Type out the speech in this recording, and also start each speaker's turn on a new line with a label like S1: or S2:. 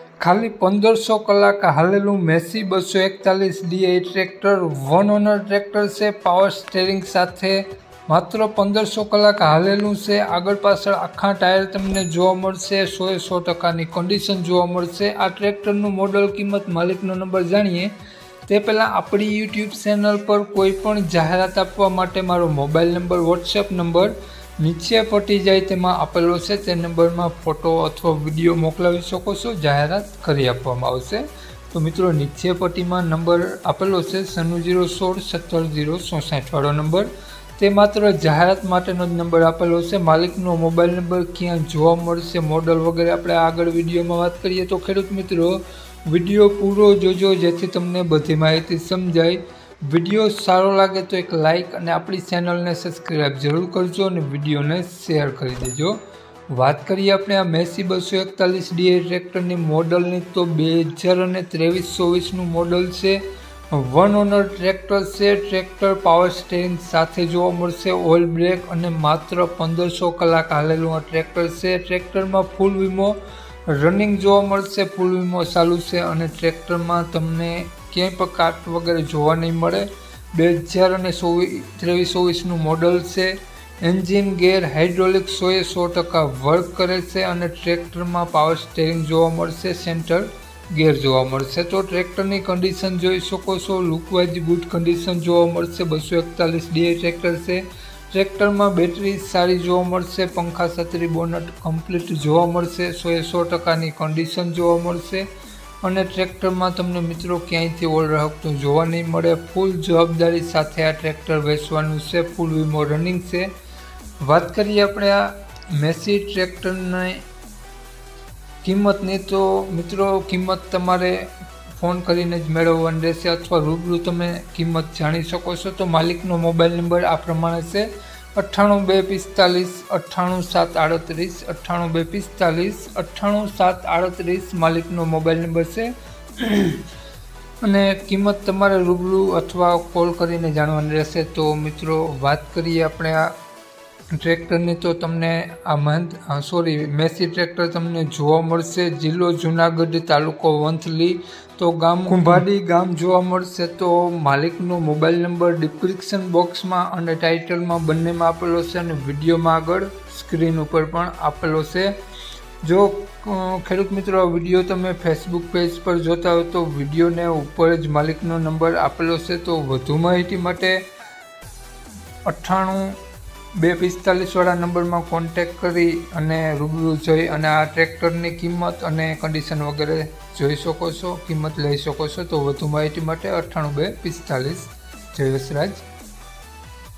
S1: ખાલી પંદરસો કલાક હાલેલું મેસી બસો એકતાલીસ DI tractor, one owner tractor છે, પાવર સ્ટેરિંગ સાથે. માત્ર પંદરસો કલાક હાલેલું છે, આગળ પાછળ આખા ટાયર તમને જોવા મળશે, સોએ સો ટકાની કન્ડિશન જોવા મળશે. આ ટ્રેક્ટરનું મોડલ કિંમત માલિકનો નંબર જાણીએ. તે પહેલાં આપણી યુટ્યુબ ચેનલ પર કોઈ પણ જાહેરાત આપવા માટે મારો મોબાઈલ નંબર વોટ્સએપ નંબર નીચે પટી જાય તેમાં આપેલો છે તે નંબરમાં ફોટો અથવા વીડિયો મોકલાવી શકો છો, જાહેરાત કરી આપવામાં આવશે. તો મિત્રો, નીચે પટ્ટીમાં નંબર આપેલો છે સન્નું જીરો સોળ સત્તર જીરો ચોસાઠવાળો નંબર. તે માત્ર જાહેરાત માટેનો જ નંબર આપેલો છે. માલિકનો મોબાઈલ નંબર ક્યાં જોવા મળશે, મોડલ વગેરે આપણે આગળ વિડીયોમાં વાત કરીએ તો ખેડૂત મિત્રો, વીડિયો પૂરો જોજો જેથી તમને બધી માહિતી સમજાય. વીડિયો સારો લાગે તો એક લાઇક અને આપણી ચેનલને સબસ્ક્રાઈબ જરૂર કરજો અને વિડીયોને શેર કરી દેજો. વાત કરીએ આપણે આ મેસી બસો એકતાલીસ ડીએ ટ્રેક્ટરની મોડલની તો બે હજાર અને ત્રેવીસ ચોવીસનું મોડલ છે. વન ઓનર ટ્રેક્ટર છે. ટ્રેક્ટર પાવર સ્ટેરિંગ સાથે જોવા મળશે. ઓઇલ બ્રેક અને માત્ર પંદરસો કલાક હાલેલું આ ટ્રેક્ટર છે. ટ્રેક્ટરમાં ફૂલ વીમો, રનિંગ જોવા મળશે. ફૂલ વીમો ચાલુ છે અને ટ્રેક્ટરમાં તમને ક્યાંય પણ કાટ વગેરે જોવા નહીં મળે. બે હજાર અને ચોવીસ ત્રેવીસ, ચોવીસનું મોડલ છે. એન્જિન ગેર હાઇડ્રોલિક સોએ સો ટકા વર્ક કરે છે અને ટ્રેક્ટરમાં પાવર સ્ટેરિંગ જોવા મળશે, સેન્ટર ગેર જોવા મળશે. તો ટ્રેક્ટરની કન્ડિશન જોઈ શકો છો. લુકવાઇઝ ગુડ કન્ડિશન જોવા મળશે. બસો એકતાલીસ ડીએ ટ્રેક્ટર છે. ટ્રેક્ટરમાં બેટરી સારી જોવા મળશે. પંખા છત્રી બોનટ કમ્પ્લીટ જોવા મળશે. સોએ સો ટકાની કન્ડિશન જોવા મળશે. અને ટ્રેક્ટરમાં તમને મિત્રો ક્યાંયથી ઓળ રાખતું જોવા નહીં મળે. ફૂલ જવાબદારી સાથે આ ટ્રેક્ટર વેચવાનું છે. ફૂલ વીમો રનિંગ છે. વાત કરીએ આપણે આ મેસી ટ્રેક્ટરની કિંમતની, તો મિત્રો કિંમત તમારે ફોન કરીને જ મેળવવાની રહેશે અથવા રૂબરૂ તમે કિંમત જાણી શકો છો. તો માલિકનો મોબાઈલ નંબર આ પ્રમાણે છે. અઠ્ઠાણું બે પિસ્તાલીસ, અઠ્ઠાણું સાત આડત્રીસ, અઠ્ઠાણું બે પિસ્તાલીસ, અઠ્ઠાણું સાત આડત્રીસ માલિકનો મોબાઈલ નંબર છે. અને કિંમત તમારે રૂબરૂ અથવા કોલ કરીને જાણવાની રહેશે. તો મિત્રો, વાત કરીએ આપણે આ ટ્રેક્ટરની તો તમને આ મહંત સોરી મેસી ટ્રેક્ટર તમને જોવા મળશે. જિલ્લો જુનાગઢ તાલુકો વંથલી. તો ગામ કુંભાડી ગામ જોવા મળશે તો માલિકનો મોબાઈલ નંબર ડિસ્ક્રિપ્શન બોક્સમાં અને ટાઇટલમાં બંનેમાં આપેલો છે અને વિડીયોમાં આગળ સ્ક્રીન ઉપર પણ આપેલો છે. જો ખેડૂત મિત્રો આ વીડિયો તમે ફેસબુક પેજ પર જોતા હો તો વિડીયોને ઉપર જ માલિકનો નંબર આપેલો છે. તો વધુ માહિતી માટે અઠ્ઠાણું બે પિસ્તાલીસવાળા નંબરમાં કોન્ટેક કરી અને રૂબરૂ જોઈ અને આ ટ્રેક્ટરની કિંમત અને કન્ડિશન વગેરે જોઈ શકો છો, કિંમત લઈ શકો છો. તો વધુ માહિતી માટે અઠ્ઠાણું બે પિસ્તાલીસ જય વસરાજ